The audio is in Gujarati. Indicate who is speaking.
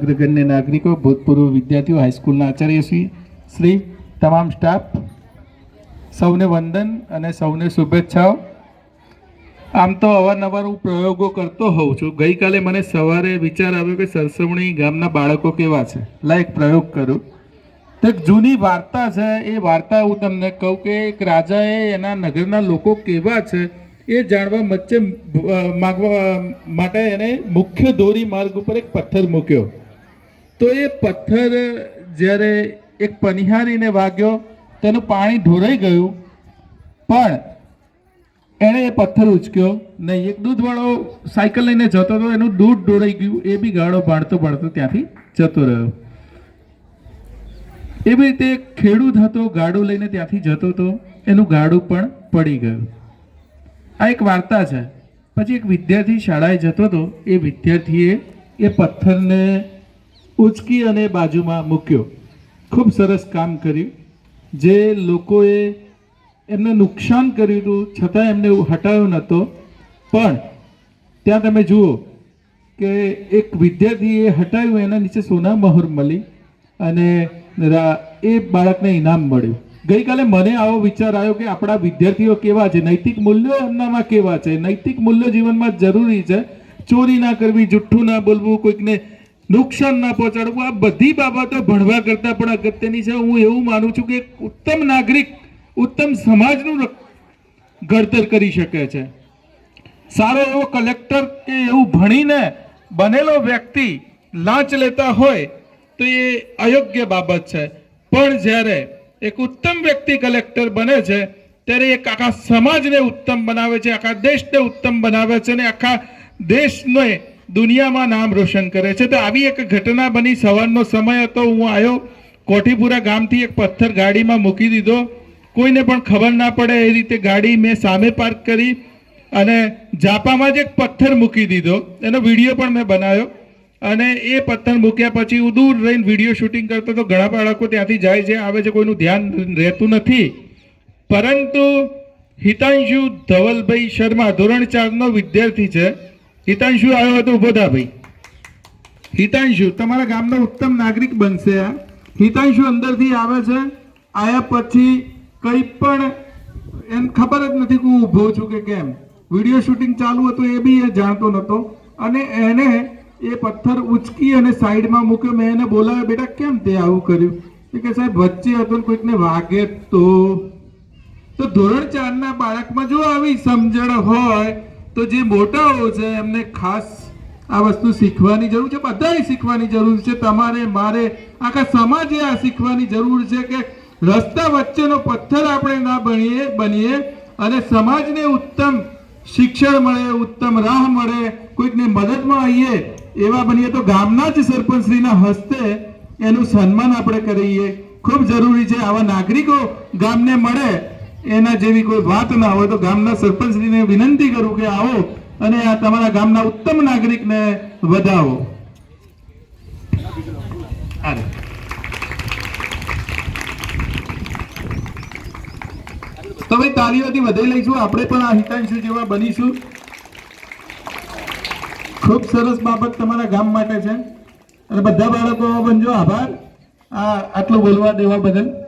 Speaker 1: અગ્રગણ્ય નાગરિકો, ભૂતપૂર્વ વિદ્યાર્થીઓ હાઈસ્કૂલના આચાર્યશ્રી શ્રી તમામ સ્ટાફ સૌને વંદન અને સૌને શુભેચ્છાઓ. આમ તો અવારનવાર હું પ્રયોગો કરતો હોઉં છું. ગઈકાલે મને સવારે વિચાર આવ્યો કે સરસવણી ગામના બાળકો કેવા છે. લાયક પ્રયોગ કરું. તો એક જૂની વાર્તા છે. એ વાર્તા હું તમને કહું કે એક રાજાએ એના નગરના લોકો કેવા છે એ જાણવા વચ્ચે માગવા માટે એને મુખ્ય ધોરી માર્ગ ઉપર એક પથ્થર મૂક્યો. તો એ પથ્થર જ્યારે એક પનિહારીને વાગ્યો, તેનું પાણી ઢોરાઈ ગયું, પણ એણે એ પથ્થર ઉચક્યો નહીં. એક દૂધવાળો સાયકલ લઈને જતો હતો, એનું દૂધ ઢોળાઈ ગયું, એ બી ગાળો ભાણતો ભાણતો ત્યાંથી જતો રહ્યો. એવી રીતે ખેડૂત હતો, ગાડું લઈને ત્યાંથી જતો હતો, એનું ગાડું પણ પડી ગયું. આ એક વાર્તા છે. પછી એક વિદ્યાર્થી શાળાએ જતો હતો, એ વિદ્યાર્થીએ એ પથ્થરને ઉચકી અને બાજુમાં મૂક્યો. ખૂબ સરસ કામ કર્યું. જે લોકોએ એમને નુકસાન કર્યું હતું, છતાં એમને હટાયો નહોતો. પણ ત્યાં તમે જુઓ કે એક વિદ્યાર્થીએ હટાવ્યું એના નીચે સોના મહોર મળી અને એ બાળકને ઇનામ મળ્યું. ગઈકાલે મને આવો વિચાર આવ્યો કે આપણા વિદ્યાર્થીઓ કેવા છે? નૈતિક મૂલ્યો એમનામાં કેવા છે? નૈતિક મૂલ્યો જીવનમાં જરૂરી છે. ચોરી ના કરવી, જુઠ્ઠું ના બોલવું, કોઈકને નુકસાન ના પહોંચાડવું, આ બધી બાબતો ભણવા કરતાં પણ અગત્યની છે. હું એવું માનું છું કે ઉત્તમ નાગરિક, ઉત્તમ સમાજનું ઘડતર કરી શકે છે. સારો એવો કલેક્ટર કે એવું ભણીને બનેલો વ્યક્તિ લાંચ લેતા હોય તો એ અયોગ્ય બાબત છે. પણ જ્યારે એક ઉત્તમ વ્યક્તિ કલેક્ટર બને છે, ત્યારે એક આખા સમાજને ઉત્તમ બનાવે છે, આખા દેશને ઉત્તમ બનાવે છે અને આખા દેશને દુનિયામાં નામ રોશન કરે છે. તો આવી એક ઘટના બની. સવારનો સમય હતો. હું આવ્યો કોઠીપુરા ગામથી એક પથ્થર ગાડીમાં મૂકી દીધો. કોઈને પણ ખબર ના પડે. એ રીતે ગાડી મેં સામે પાર્ક કરી અને જાપામાં જ એક પથ્થર મૂકી દીધો. એનો વીડિયો પણ મેં બનાવ્યો. અને એ પથ્થર મૂક્યા પછી હું દૂર રહીને વીડિયો શૂટિંગ કરતો તો ઘણા બાળકો ત્યાંથી જાય છે. આવે છે કોઈનું ધ્યાન રહેતું નથી. પરંતુ હિતાંશુ ધવલભાઈ શર્મા ધોરણ ચારનો વિદ્યાર્થી છે. હિતાંશુ આવ્યો હતો ઊભો થા ભાઈ. હિતાંશુ, તમારા ગામનો ઉત્તમ નાગરિક બનશે આ હિતાંશુ અંદરથી આવે છે, આયા પછી કંઈ પણ એને ખબર જ નથી કે હું ઊભો છું કે કેમ. વીડિયો શૂટિંગ ચાલુ હતું એ બી એ જાણતો નહોતો અને એને એ પથ્થર ઉચકી અને સાઈડમાં મૂક્યો. મેં એને બોલાવ્યો, બેટા, કેમ તે આવું કર્યું? કે, સાહેબ, વચ્ચે હતું કોઈકને વાગે તો. તો ધોરણ ચારના બાળકમાં જો આવી સમજણ હોય તો જે મોટાઓ છે, એમને ખાસ આ વસ્તુ શીખવાની જરૂર છે, બધાએ શીખવાની જરૂર છે. તમારે, મારે, આખા સમાજે આ શીખવાની જરૂર છે કે રસ્તા વચ્ચેનો પથ્થર આપણે ના બનીએ બનીએ અને સમાજને ઉત્તમ શિક્ષણ મળે, ઉત્તમ રાહ મળે, કોઈકને મદદમાં આવીએ, એવા બનીએ તો ગામના જ સરપંચશ્રીના હસ્તે એનું સન્માન આપણે કરીએ. ખૂબ જરૂરી છે, આવા નાગરિકો ગામને મળે એના જેવી કોઈ વાત ના હોય તો ગામના સરપંચશ્રીને વિનંતી કરું કે આવો અને આ તમારા ગામના ઉત્તમ નાગરિકને વધાવો. તો ભાઈ તાળીઓથી વધાઈ લઈશું. આપણે પણ આ હિતાંશુ જેવા બનીશું. ખૂબ સરસ બાબત તમારા ગામ માટે છે. અને બધા બાળકો બનજો. આભાર. આ આટલું બોલવા દેવા બદલ.